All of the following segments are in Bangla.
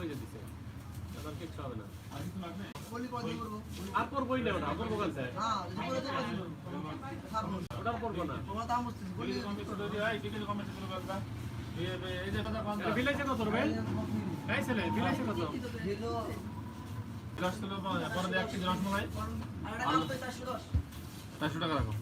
ওই যে দিছে তার কিচ্ছু হবে না। আর করবোই না ওটা করব কাল স্যার হ্যাঁ করব? না। কত এই ছেলে কত? চারশো টাকা রাখো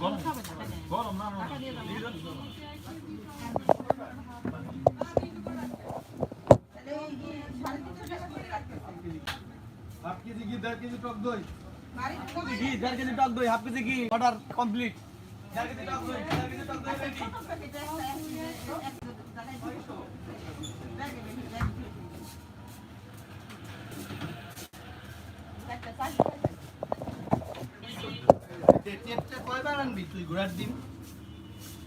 গরম গরম না না হাফ কেজি ঘি দেড় কেজি টক দই। ঘি দেড় কেজি টক দই হাফ কেজি ঘি অর্ডার কমপ্লিট। দেড় কেজি টক দই দেড় কেজি টক দই রেডি টেপটা কয়বার আনবি? তুই ঘোড়ার ডিম?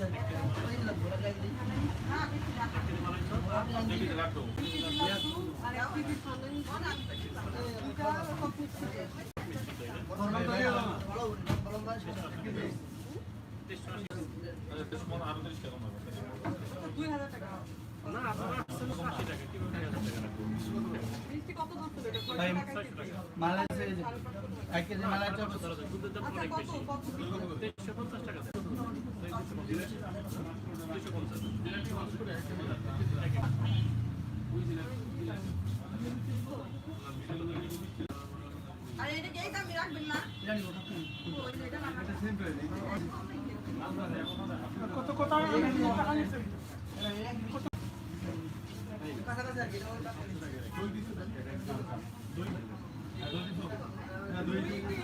নাই নিয়ে আসতে তো যায় আমি নিয়ে আসতেছি আরও তিরিশ টাকা না আপনারা আসছেন 80 টাকা কীভাবে 1000 টাকা মালাই এক কেজি মালাই চপ দুধের দাম অনেক বেশি। 350 টাকা দেন 250 আরে এটা যেই দামি রাখবেন না এটা না কাছাকাছি আর কি এই যে মালাই চপ, এই যে। আপনি দেন দুই কেজি লাড্ডু কোথায় এটা আপনি দেন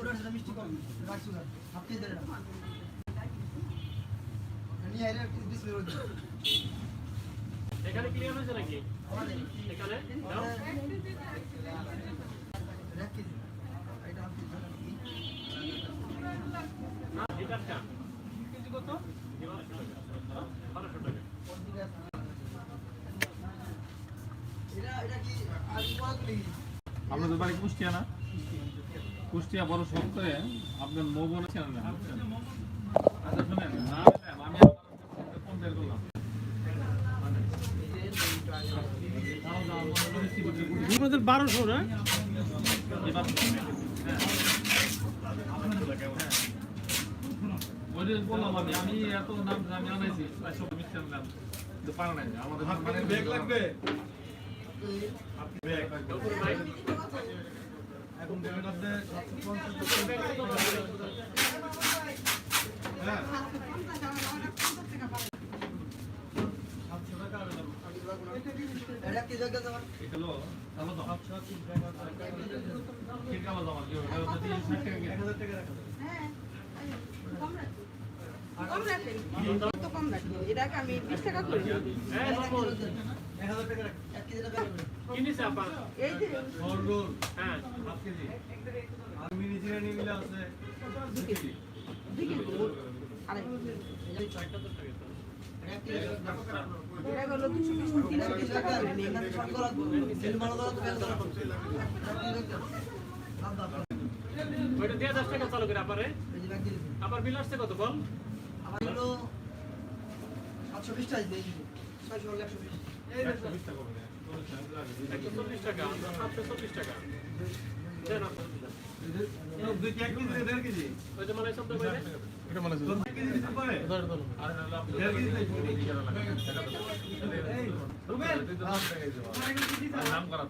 ওটা সেটা মিষ্টি কম আপনি এখানে? ক্লিয়ার হয়েছে নাকি এখানে দাও। এক কেজি এটা আপনি দেন না এটার দাম কেজি কত 1200 টাকা এটা এটা কি আর কোয়াগুলি আপনাদের বাড়ি কুষ্টিয়া না? কুষ্টিয়া বড় করে আপনার মৌ বোন আছেন না? আচ্ছা শুনেন না ম্যাম, আমি ফোন বের করলাম। দাও, দাও, এটা কি জায়গা তোমার? এটা লো তাহলে তো। ঠিক আছে আমার কি হবে এটা হচ্ছে 60 টাকা। কেজি। কম রাখেন তো কম রাখেন এটাকে আমি বিশ টাকা করে দিই। এই মামুন 1000 টাকা রাখ এক কেজি টাকা রাখ কি নিছে আপা এই যে রোল রোল হাফ কেজি আর জিরানি মিলে আছে দু কেজি দুই কেজি আড়াই এক কেজি এটা হলো দুশো বিশ এটা বিশ টাকা এখানে সব করা সেল মাল দাও তো বেল দাও ওইটা দিয়ে 10 টাকা চালু করে আপারে এই যে ব্যাগ দিয়েছি আবার বিল আসছে কত বল আমার হলো 720 টাকা দিয়ে দিছি 600 হলে 120 এই যে 120 টাকা করে দেন। চল্লিশ টাকা। 140 টাকা 740 টাকা দেন আপা দুই এক কেজি দেড় কেজি ওই যে মানে শব্দ কইলে এটা মানে তোর এক কেজি দিতে পারে আর হলো আপনি দেড় কেজি দিতে এই রুবেল নাম করা